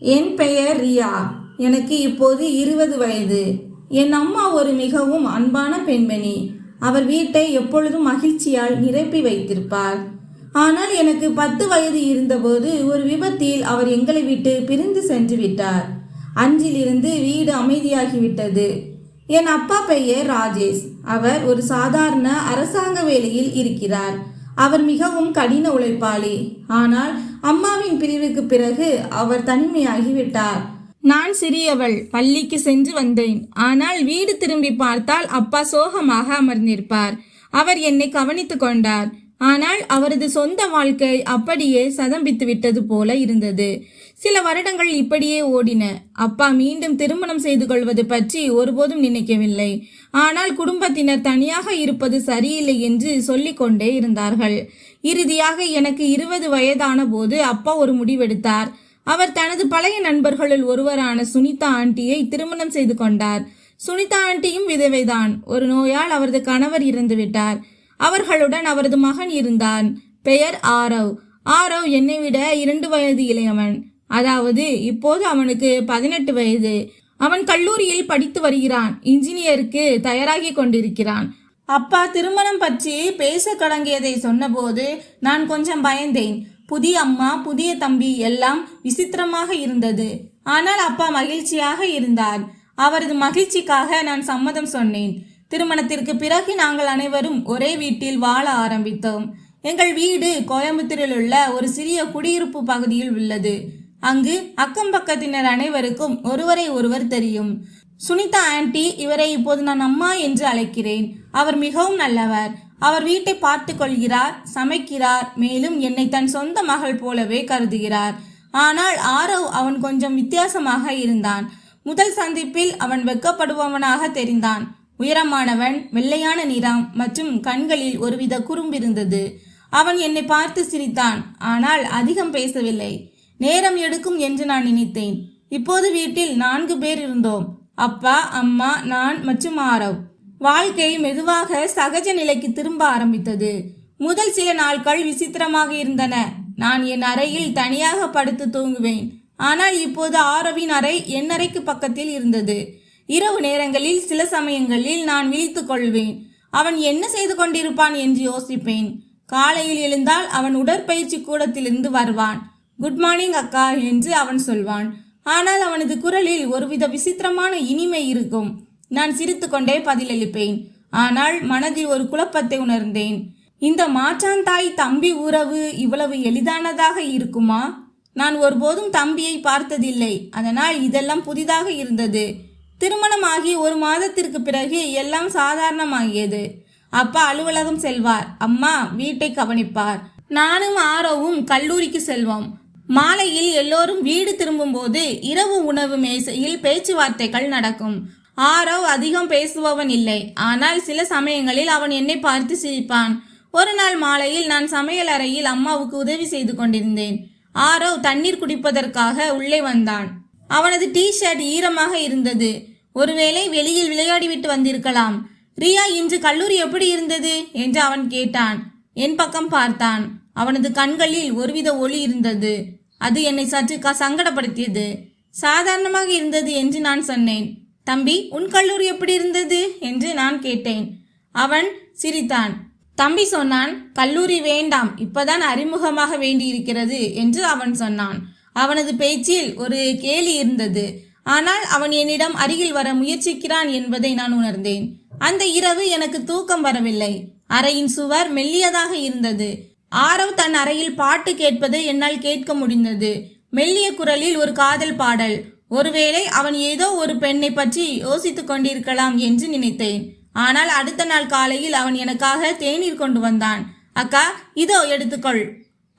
என் பெயர் ரியா. எனக்கு இப்போது இருபது வயது. என் அம்மா ஒரு மிகவும் அன்பான பெண்மணி. அவர் வீட்டை எப்பொழுதும் மகிழ்ச்சியால் நிரப்பி வைத்திருப்பார். ஆனால் எனக்கு பத்து வயது இருந்தபோது ஒரு விபத்தில் அவர் எங்களை விட்டு பிரிந்து சென்று விட்டார். அஞ்சிலிருந்து வீடு அமைதியாகிவிட்டது. என் அப்பா பெயர் ராஜேஷ். அவர் ஒரு சாதாரண அரசாங்க வேலையில் இருக்கிறார். அவர் மிகவும் கடின உழைப்பாளி. ஆனால் அம்மாவின் பிரிவுக்கு பிறகு அவர் தனிமையாகிவிட்டார். நான் சிறியவள் பள்ளிக்கு சென்று வந்தேன். ஆனால் வீடு திரும்பி பார்த்தால் அப்பா சோகமாக அமர்ந்திருப்பார். அவர் என்னை கவனித்துக் கொண்டார். ஆனால் அவரது சொந்த வாழ்க்கை அப்படியே சதம்பித்து விட்டது போல இருந்தது. சில வருடங்கள் இப்படியே ஓடின. அப்பா மீண்டும் திருமணம் செய்து கொள்வது பற்றி ஒருபோதும் நினைக்கவில்லை. ஆனால் குடும்பத்தினர் தனியாக இருப்பது சரியில்லை என்று சொல்லிக்கொண்டே இருந்தார்கள். இறுதியாக எனக்கு இருபது வயதான போது அப்பா ஒரு முடிவெடுத்தார். அவர் தனது பழைய நண்பர்களுள் ஒருவரான சுனிதா ஆண்டியை திருமணம் செய்து கொண்டார். சுனிதா ஆண்டியும் விதவைதான். ஒரு நோயால் அவரது கணவர் இறந்துவிட்டார். அவர்களுடன் அவரது மகன் இருந்தான். பெயர் ஆரவ். ஆரவ் என்னை விட இரண்டு வயது இளையவன். அதாவது இப்போது அவனுக்கு பதினெட்டு வயது. அவன் கல்லூரியில் படித்து வருகிறான். இன்ஜினியருக்கு தயாராகி கொண்டிருக்கிறான். அப்பா திருமணம் பற்றி பேச தொடங்கியதை சொன்னபோது நான் கொஞ்சம் பயந்தேன். புதிய அம்மா புதிய தம்பி எல்லாம் விசித்திரமாக இருந்தது. ஆனால் அப்பா மகிழ்ச்சியாக இருந்தார். அவரது மகிழ்ச்சிக்காக நான் சம்மதம் சொன்னேன். திருமணத்திற்கு பிறகு நாங்கள் அனைவரும் ஒரே வீட்டில் வாழ ஆரம்பித்தோம். எங்கள் வீடு கோயம்புத்தூரில் உள்ள ஒரு சிறிய குடியிருப்பு பகுதியில் உள்ளது. அங்கு அக்கம் பக்கத்தினர் அனைவருக்கும் ஒருவரை ஒருவர் தெரியும். சுனிதா ஆன்டி இவரை இப்போது நான் அம்மா என்று அழைக்கிறேன். அவர் மிகவும் நல்லவர். அவர் வீட்டை பார்த்து கொள்கிறார் சமைக்கிறார் மேலும் என்னை தன் சொந்த மகள் போலவே கருதுகிறார். ஆனால் ஆரவ் அவன் கொஞ்சம் வித்தியாசமாக இருந்தான். முதல் சந்திப்பில் அவன் வெக்கப்படுபவனாக தெரிந்தான். உயரமானவன் வெள்ளையான நிறம் மற்றும் கண்களில் ஒருவித குறும்பிருந்தது. அவன் என்னை பார்த்து சிரித்தான். ஆனால் அதிகம் பேசவில்லை. நேரம் எடுக்கும் என்று நான் நினைத்தேன். இப்போது வீட்டில் நான்கு பேர் இருந்தோம். அப்பா அம்மா நான் மற்றும் ஆரவ். வாழ்க்கை மெதுவாக சகஜ நிலைக்கு திரும்ப ஆரம்பித்தது. முதல் சில நாட்கள் விசித்திரமாக இருந்தன. நான் என் அறையில் தனியாக படுத்து தூங்குவேன். ஆனால் இப்போது ஆரவின் அறை என் அறைக்கு பக்கத்தில் இருந்தது. இரவு நேரங்களில் சில சமயங்களில் நான் விழித்துக் கொள்வேன். அவன் என்ன செய்து கொண்டிருப்பான் என்று யோசிப்பேன். காலையில் எழுந்தால் அவன் உடற்பயிற்சி கூடத்திலிருந்து வருவான். குட் மார்னிங் அக்கா என்று அவன் சொல்வான். ஆனால் அவனது குரலில் ஒருவித விசித்திரமான இனிமை இருக்கும். நான் சிரித்துக்கொண்டே பதிலளிப்பேன். ஆனால் மனதில் ஒரு குழப்பத்தை உணர்ந்தேன். இந்த மாற்றான் தாய் தம்பி உறவு இவ்வளவு எளிதானதாக இருக்குமா? நான் ஒருபோதும் தம்பியை பார்த்ததில்லை. அதனால் இதெல்லாம் புதிதாக இருந்தது. திருமணமாகி ஒரு மாதத்திற்கு பிறகு எல்லாம் சாதாரணமாகியது. அப்பா அலுவலகம் செல்வார். அம்மா வீட்டை கவனிப்பார். நானும் ஆரோவும் கல்லூரிக்கு செல்வோம். மாலையில் எல்லோரும் வீடு திரும்பும்போது இரவு உணவு மேசையில் பேச்சுவார்த்தைகள் நடக்கும். ஆரவ் அதிகம் பேசுபவன் இல்லை. ஆனால் சில சமயங்களில் அவன் என்னை பார்த்து சிரிப்பான். ஒரு நாள் மாலையில் நான் சமையல் அறையில் அம்மாவுக்கு உதவி செய்து கொண்டிருந்தேன். ஆரவ் தண்ணீர் குடிப்பதற்காக உள்ளே வந்தான். அவனது டி ஷர்ட் ஈரமாக இருந்தது. ஒருவேளை வெளியில் விளையாடிவிட்டு வந்திருக்கலாம். ரியா இன்று கல்லூரி எப்படி இருந்தது? என்று அவன் கேட்டான். என் பக்கம் பார்த்தான். அவனது கண்களில் ஒருவித ஒளி இருந்தது. அது என்னை சற்று கா சங்கடப்படுத்தியது. சாதாரணமாக இருந்தது என்று நான் சொன்னேன். தம்பி உன் கல்லூரி எப்படி இருந்தது? என்று நான் கேட்டேன். அவன் சிரித்தான். தம்பி சொன்னான் கல்லூரி வேண்டாம். இப்பதான் அறிமுகமாக வேண்டியிருக்கிறது என்று அவன் சொன்னான். அவனது பேச்சில் ஒரு கேலி இருந்தது. ஆனால் அவன் என்னிடம் அருகில் வர முயற்சிக்கிறான் என்பதை நான் உணர்ந்தேன். அந்த இரவு எனக்கு தூக்கம் வரவில்லை. அறையின் சுவர் மெல்லியதாக இருந்தது. ஆரவ் தன் அறையில் பாட்டு கேட்பதை என்னால் கேட்க முடிந்தது. மெல்லிய குரலில் ஒரு காதல் பாடல். ஒருவேளை அவன் ஏதோ ஒரு பெண்ணை பற்றி யோசித்துக் கொண்டிருக்கலாம் என்று நினைத்தேன். ஆனால் அடுத்த நாள் காலையில் அவன் எனக்காக தேநீர் கொண்டு வந்தான். அக்கா இதோ எடுத்துக்கொள்.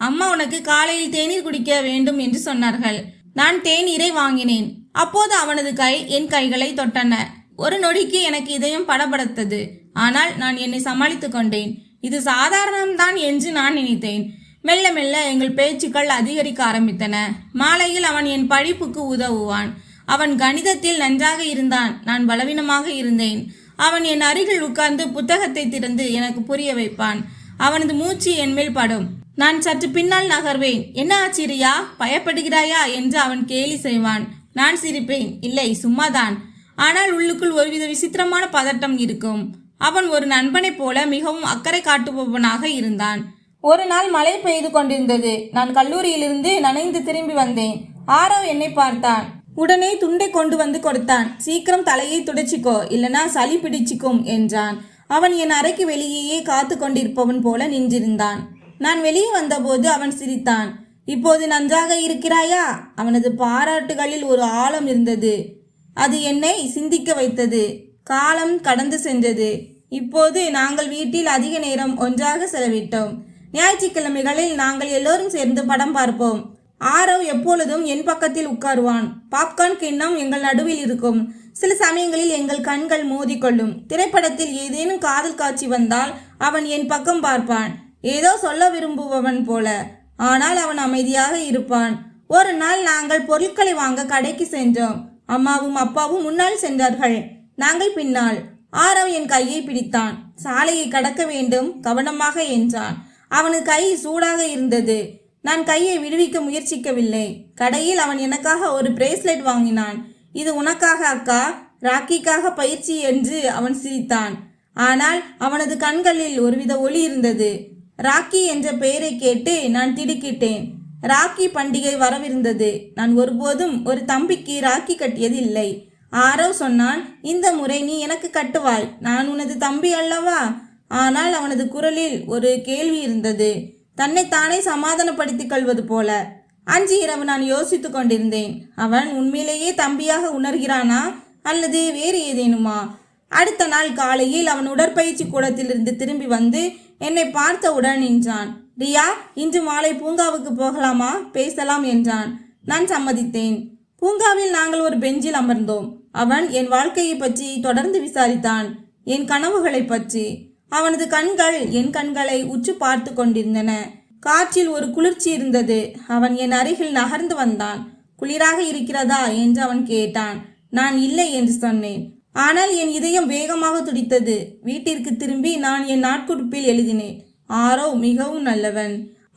அம்மா உனக்கு காலையில் தேநீர் குடிக்க வேண்டும் என்று சொன்னார்கள். நான் தேநீரை வாங்கினேன். அப்போது அவனது கை என் கைகளை தொட்டன. ஒரு நொடிக்கு எனக்கு இதயம் படபடத்தது. ஆனால் நான் என்னை சமாளித்துக் கொண்டேன். இது சாதாரணம்தான் என்று நான் நினைத்தேன். மெல்ல மெல்ல எங்கள் பேச்சுக்கள் அதிகரிக்க ஆரம்பித்தன. மாலையில் அவன் என் படிப்புக்கு உதவுவான். அவன் கணிதத்தில் நன்றாக இருந்தான். நான் பலவீனமாக இருந்தேன். அவன் என் அருகில் உட்கார்ந்து புத்தகத்தை திறந்து எனக்கு புரிய வைப்பான். அவனது மூச்சு என்மேல் படும். நான் சற்று பின்னால் நகர்வேன். என்ன ஆச்சரியா பயப்படுகிறாயா? என்று அவன் கேலி செய்வான். நான் சிரிப்பேன். இல்லை சும்மாதான். ஆனால் உள்ளுக்குள் ஒருவித விசித்திரமான பதட்டம் இருக்கும். அவன் ஒரு நண்பனைப் போல மிகவும் அக்கறை காட்டுபவனாக இருந்தான். ஒரு நாள் மழை பெய்து கொண்டிருந்தது. நான் கல்லூரியிலிருந்து நனைந்து திரும்பி வந்தேன். ஆரவ் என்னை பார்த்தான். உடனே துண்டை கொண்டு வந்து கொடுத்தான். சீக்கிரம் தலையை துடைச்சிக்கோ இல்லனா சளி பிடிச்சிக்கும் என்றான். அவன் என் அறைக்கு வெளியேயே காத்து கொண்டிருப்பவன் போல நின்றிருந்தான். நான் வெளியே வந்தபோது அவன் சிரித்தான். இப்போது நன்றாக இருக்கிறாயா? அவனது பாராட்டுகளில் ஒரு ஆழம் இருந்தது. அது என்னை சிந்திக்க வைத்தது. காலம் கடந்து சென்றது. இப்போது நாங்கள் வீட்டில் அதிக நேரம் ஒன்றாக செலவிட்டோம். ஞாயிற்றுக்கிழமைகளில் நாங்கள் எல்லோரும் சேர்ந்து படம் பார்ப்போம். ஆரவ் எப்பொழுதும் என் பக்கத்தில் உட்காருவான். பாப்கார்ன் கிண்ணம் எங்கள் நடுவில் இருக்கும். சில சமயங்களில் எங்கள் கண்கள் மோதிக்கொள்ளும். திரைப்படத்தில் ஏதேனும் காதல் காட்சி வந்தால் அவன் என் பக்கம் பார்ப்பான். ஏதோ சொல்ல விரும்புபவன் போல. ஆனால் அவன் அமைதியாக இருப்பான். ஒரு நாள் நாங்கள் பொருட்களை வாங்க கடைக்கு சென்றோம். அம்மாவும் அப்பாவும் முன்னால் சென்றார்கள். நாங்கள் பின்னால். ஆரவ் என் கையை பிடித்தான். சாலையை கடக்க வேண்டும் கவனமாக என்றான். அவனது கை சூடாக இருந்தது. நான் கையை விடுவிக்க முயற்சிக்கவில்லை. கடையில் அவன் எனக்காக ஒரு பிரேஸ்லெட் வாங்கினான். இது உனக்காக அக்கா. ராக்கிக்காக பயிற்சி என்று அவன் சிரித்தான். ஆனால் அவனது கண்களில் ஒருவித ஒளி இருந்தது. ராக்கி என்ற பெயரை கேட்டு நான் திடுக்கிட்டேன். ராக்கி பண்டிகை வரவிருந்தது. நான் ஒருபோதும் ஒரு தம்பிக்கு ராக்கி கட்டியது இல்லை ஆரோ சொன்னான் இந்த முறை நீ எனக்கு கட்டுவாய். நான் உனது தம்பி அல்லவா? ஆனால் அவனது குரலில் ஒரு கேள்வி இருந்தது. தன்னைத்தானே சமாதானப்படுத்திக் கொள்வது போல. அன்று இரவு நான் யோசித்து கொண்டிருந்தேன். அவன் உண்மையிலேயே தம்பியாக உணர்கிறானா? அல்லது வேறு ஏதேனுமா? அடுத்த நாள் காலையில் அவன் உடற்பயிற்சி கூடத்திலிருந்து திரும்பி வந்து என்னை பார்த்தவுடன் நின்றான். ரியா இன்று மாலை பூங்காவுக்கு போகலாமா? பேசலாம் என்றான். நான் சம்மதித்தேன். பூங்காவில் நாங்கள் ஒரு பெஞ்சில் அமர்ந்தோம். அவன் என் வாழ்க்கையை பற்றி தொடர்ந்து விசாரித்தான். என் கனவுகளை பற்றி. அவனது கண்கள் என் கண்களை உற்று பார்த்து கொண்டிருந்தன. காற்றில் ஒரு குளிர்ச்சி இருந்தது. அவன் என் அருகில் நகர்ந்து வந்தான். குளிராக இருக்கிறதா? என்று அவன் கேட்டான். நான் இல்லை என்று சொன்னேன். ஆனால் என் இதயம் வேகமாக துடித்தது. வீட்டிற்கு திரும்பி நான் என் நாட்குறிப்பில் எழுதினேன். ஆரோ மிகவும் நல்லவன்.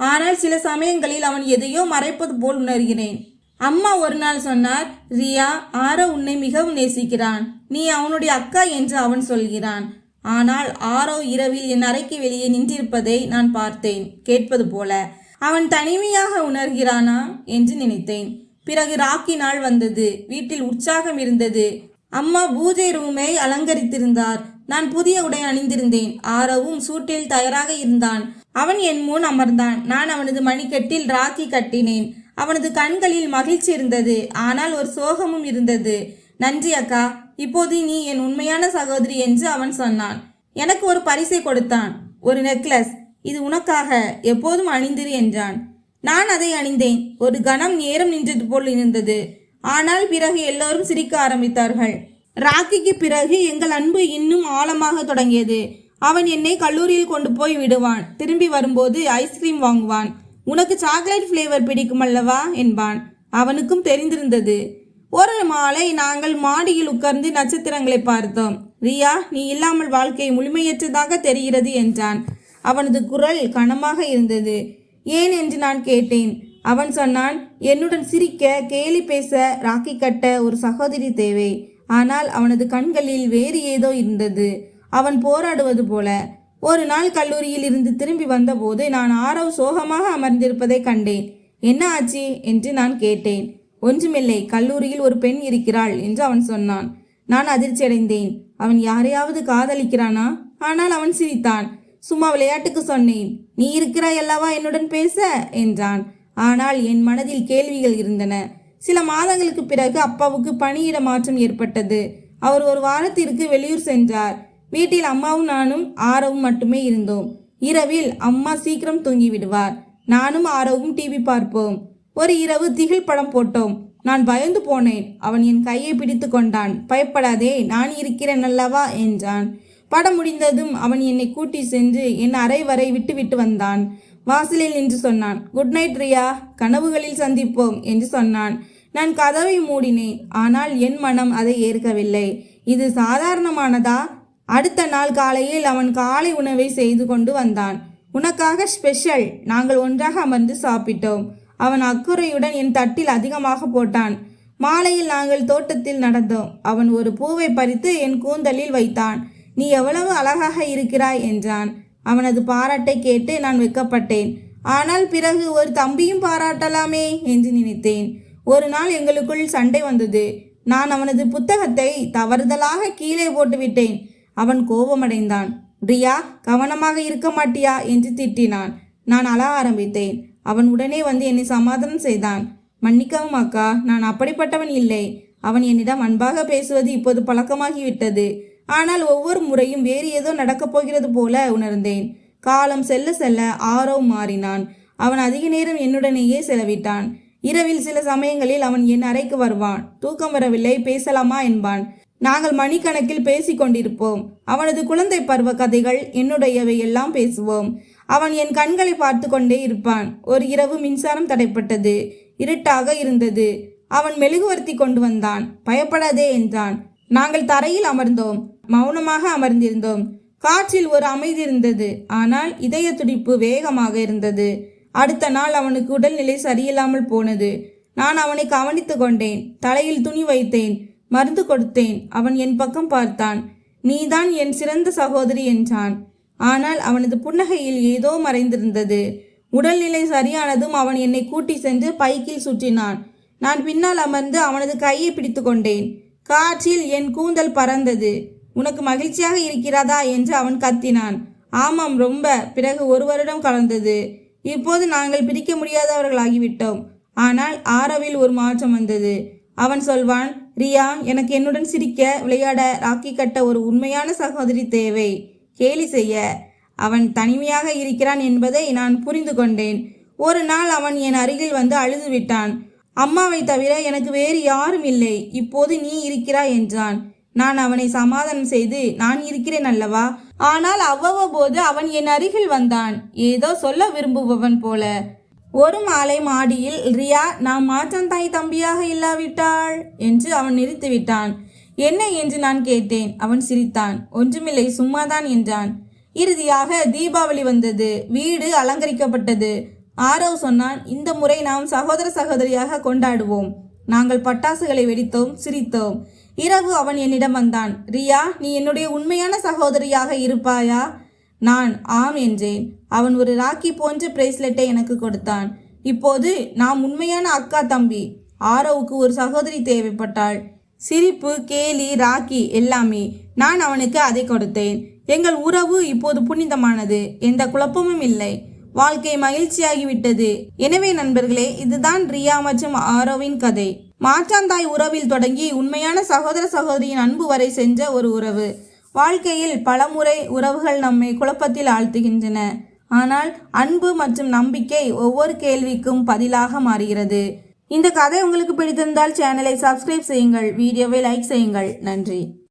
ஆனால் சில சமயங்களில் அவன் எதையோ மறைப்பது போல் உணர்கிறேன். அம்மா ஒரு நாள் சொன்னார் ரியா ஆரோ உன்னை மிகவும் நேசிக்கிறான். நீ அவனுடைய அக்கா என்று அவன் சொல்கிறான். ஆனால் ஆரோ இரவில் என் அறைக்கு வெளியே நின்றிருப்பதை நான் பார்த்தேன். கேட்பது போல அவன் தனிமையாக உணர்கிறானா? என்று நினைத்தேன். பிறகு ராக்கி நாள் வந்தது. வீட்டில் உற்சாகம் இருந்தது. அம்மா பூஜை ரூமை அலங்கரித்திருந்தார். நான் புதிய உடை அணிந்திருந்தேன். ஆரவும் சூட்டில் தயாராக இருந்தான். அவன் என் முன் அமர்ந்தான். நான் அவனது மணிக்கட்டில் ராக்கி கட்டினேன். அவனது கண்களில் மகிழ்ச்சி இருந்தது. ஆனால் ஒரு சோகமும் இருந்தது. நன்றி அக்கா. இப்போது நீ என் உண்மையான சகோதரி என்று அவன் சொன்னான். எனக்கு ஒரு பரிசை கொடுத்தான். ஒரு நெக்லஸ். இது உனக்காக. எப்போதும் அணிந்திரு என்றான். நான் அதை அணிந்தேன். ஒரு கணம் நேரம் நின்றது போல் இருந்தது. ஆனால் பிறகு எல்லோரும் சிரிக்க ஆரம்பித்தார்கள். ராக்கிக்கு பிறகு எங்கள் அன்பு இன்னும் ஆழமாக தொடங்கியது. அவன் என்னை கல்லூரியில் கொண்டு போய் விடுவான். திரும்பி வரும்போது ஐஸ்கிரீம் வாங்குவான். உனக்கு சாக்லேட் ஃப்ளேவர் பிடிக்கும் அல்லவா? என்பான். அவனுக்கும் தெரிந்திருந்தது. ஒரு மாலை நாங்கள் மாடியில் உட்கார்ந்து நட்சத்திரங்களை பார்த்தோம். ரியா நீ இல்லாமல் வாழ்க்கை முழுமையற்றதாக தெரிகிறது என்றான். அவனது குரல் கனமாக இருந்தது. ஏன் என்று நான் கேட்டேன். அவன் சொன்னான் என்னுடன் சிரிக்க கேலி பேச ராக்கி கட்ட ஒரு சகோதரி தேவை. ஆனால் அவனது கண்களில் வேறு ஏதோ இருந்தது. அவன் போராடுவது போல. ஒரு நாள் கல்லூரியில் இருந்து திரும்பி வந்தபோது நான் ஆரவ் சோகமாக அமர்ந்திருப்பதை கண்டேன். என்ன ஆச்சு? என்று நான் கேட்டேன். ஒன்றுமில்லை கல்லூரியில் ஒரு பெண் இருக்கிறாள் என்று அவன் சொன்னான். நான் அதிர்ச்சியடைந்தேன். அவன் யாரையாவது காதலிக்கிறானா? ஆனால் அவன் சிரித்தான். சும்மா விளையாட்டுக்கு சொன்னேன். நீ இருக்கிறாய் அல்லவா என்னுடன் பேச? என்றான். ஆனால் என் மனதில் கேள்விகள் இருந்தன. சில மாதங்களுக்கு பிறகு அப்பாவுக்கு பணியிட மாற்றம் ஏற்பட்டது. அவர் ஒரு வாரத்திற்கு வெளியூர் சென்றார். வீட்டில் அம்மாவும் நானும் ஆரவும் மட்டுமே இருந்தோம். இரவில் அம்மா சீக்கிரம் தூங்கி விடுவார். நானும் ஆரவும் டிவி பார்ப்போம். ஒரு இரவு திகில் படம் போட்டோம். நான் பயந்து போனேன். அவன் என் கையை பிடித்து கொண்டான். பயப்படாதே நான் இருக்கிறேன் அல்லவா? என்றான். படம் முடிந்ததும் அவன் என்னை கூட்டி சென்று என் அறை வரை விட்டு விட்டு வந்தான். வாசலில் நின்று சொன்னான். Good night Riya. கனவுகளில் சந்திப்போம் என்று சொன்னான். நான் கதவை மூடினேன். ஆனால் என் மனம் அதை ஏற்கவில்லை. இது சாதாரணமானதா? அடுத்த நாள் காலையில் அவன் காலை உணவை செய்து கொண்டு வந்தான். உனக்காக ஸ்பெஷல் நாங்கள் ஒன்றாக அமர்ந்து சாப்பிட்டோம். அவன் அக்குறையுடன் என் தட்டில் அதிகமாக போட்டான். மாலையில் நாங்கள் தோட்டத்தில் நடந்தோம். அவன் ஒரு பூவை பறித்து என் கூந்தலில் வைத்தான். நீ எவ்வளவு அழகாக இருக்கிறாய் என்றான். அவனது பாராட்டை கேட்டு நான் வெட்கப்பட்டேன் ஆனால் பிறகு ஒரு தம்பியும் பாராட்டலாமே என்று நினைத்தேன். ஒரு நாள் எங்களுக்குள் சண்டை வந்தது. நான் அவனது புத்தகத்தை தவறுதலாக கீழே போட்டுவிட்டேன். அவன் கோபமடைந்தான். ரியா கவனமாக இருக்க மாட்டியா? என்று திட்டினான். நான் அழ ஆரம்பித்தேன். அவன் உடனே வந்து என்னை சமாதானம் செய்தான். மன்னிக்கவும் அக்கா நான் அப்படிப்பட்டவன் இல்லை. அவன் என்னிடம் அன்பாக பேசுவது இப்போது பழக்கமாகிவிட்டது. ஆனால் ஒவ்வொரு முறையும் வேறு ஏதோ நடக்கப் போகிறது போல உணர்ந்தேன். காலம் செல்ல செல்ல ஆரவ் மாறினான். அவன் அதிக நேரம் என்னுடனேயே செலவிட்டான். இரவில் சில சமயங்களில் அவன் என் அறைக்கு வருவான். தூக்கம் வரவில்லை பேசலாமா என்பான். நாங்கள் மணிக்கணக்கில் பேசிக் கொண்டிருப்போம். அவனது குழந்தை பருவ கதைகள் என்னுடையவை எல்லாம் பேசுவோம். அவன் என் கண்களை பார்த்து கொண்டே இருப்பான். ஒரு இரவு மின்சாரம் தடைப்பட்டது. இருட்டாக இருந்தது. அவன் மெழுகுவர்த்தி கொண்டு வந்தான். பயப்படாதே என்றான். நாங்கள் தரையில் அமர்ந்தோம். மௌனமாக அமர்ந்திருந்தோம். காற்றில் ஒரு அமைதி இருந்தது. ஆனால் இதய துடிப்பு வேகமாக இருந்தது. அடுத்த நாள் அவனுக்கு உடல்நிலை சரியில்லாமல் போனது. நான் அவனை கவனித்து கொண்டேன். தலையில் துணி வைத்தேன். மருந்து கொடுத்தேன். அவன் என் பக்கம் பார்த்தான். நீதான் என் சிறந்த சகோதரி என்றான். ஆனால் அவனது புன்னகையில் ஏதோ மறைந்திருந்தது. உடல்நிலை சரியானதும் அவன் என்னை கூட்டி சென்று பைக்கில் சுற்றினான். நான் பின்னால் அமர்ந்து அவனது கையை பிடித்து கொண்டேன். காற்றில் என் கூந்தல் பறந்தது. உனக்கு மகிழ்ச்சியாக இருக்கிறதா என்று அவன் கத்தினான். ஆமாம் ரொம்ப. பிறகு ஒரு வருடம் கலந்தது. இப்போது நாங்கள் பிரிக்க முடியாதவர்களாகிவிட்டோம். ஆனால் ஆரவில் ஒரு மாற்றம் வந்தது. அவன் சொல்வான் ரியா எனக்கு என்னுடன் சிரிக்க விளையாட ராக்கி கட்ட ஒரு உண்மையான சகோதரி தேவை. கேலி செய்ய. அவன் தனிமையாக இருக்கிறான் என்பதை நான் புரிந்து கொண்டேன். ஒரு நாள் அவன் என் அருகில் வந்து அழுது விட்டான் அம்மாவை தவிர எனக்கு வேறு யாரும் இல்லை. இப்போது நீ இருக்கிறாய் என்றான். நான் அவனை சமாதானம் செய்து நான் இருக்கிறேன் அல்லவா? ஆனால் அவ்வப்போது அவன் என் அருகில் வந்தான். ஏதோ சொல்ல விரும்புபவன் போல. ஒரு மாலை மாடியில் ரியா நாம் மாற்றந்தாய் தம்பியாக இல்லாவிட்டாள் என்று அவன் நிறுத்திவிட்டான் என்ன என்று நான் கேட்டேன். அவன் சிரித்தான். ஒன்றுமில்லை சும்மாதான் என்றான். இறுதியாக தீபாவளி வந்தது. வீடு அலங்கரிக்கப்பட்டது. ஆரவ் சொன்னான் இந்த முறை நாம் சகோதர சகோதரியாக கொண்டாடுவோம். நாங்கள் பட்டாசுகளை வெடித்தோம் சிரித்தோம். இரவு அவன் என்னிடம் வந்தான் ரியா நீ என்னுடைய உண்மையான சகோதரியாக இருப்பாயா? நான் ஆம் என்றேன். அவன் ஒரு ராக்கி போன்ற பிரேஸ்லெட்டை எனக்கு கொடுத்தான். இப்போது நாம் உண்மையான அக்கா தம்பி ஆரோவுக்கு ஒரு சகோதரி தேவைப்பட்டாள். சிரிப்பு கேலி ராக்கி எல்லாமே நான் அவனுக்கு அதை கொடுத்தேன். எங்கள் உறவு இப்போது புனிதமானது எந்த குழப்பமும் இல்லை. வாழ்க்கை மகிழ்ச்சியாகிவிட்டது. எனவே நண்பர்களே இதுதான் ரியா மற்றும் ஆரோவின் கதை. மாற்றாந்தாய் உறவில் தொடங்கி உண்மையான சகோதர சகோதரியின் அன்பு வரை சென்ற ஒரு உறவு. வாழ்க்கையில் பலமுறை உறவுகள் நம்மை குழப்பத்தில் ஆழ்த்துகின்றன. ஆனால் அன்பு மற்றும் நம்பிக்கை ஒவ்வொரு கேள்விக்கும் பதிலாக மாறுகிறது. இந்த கதை உங்களுக்கு பிடித்திருந்தால் சேனலை சப்ஸ்கிரைப் செய்யுங்கள். வீடியோவை லைக் செய்யுங்கள். நன்றி.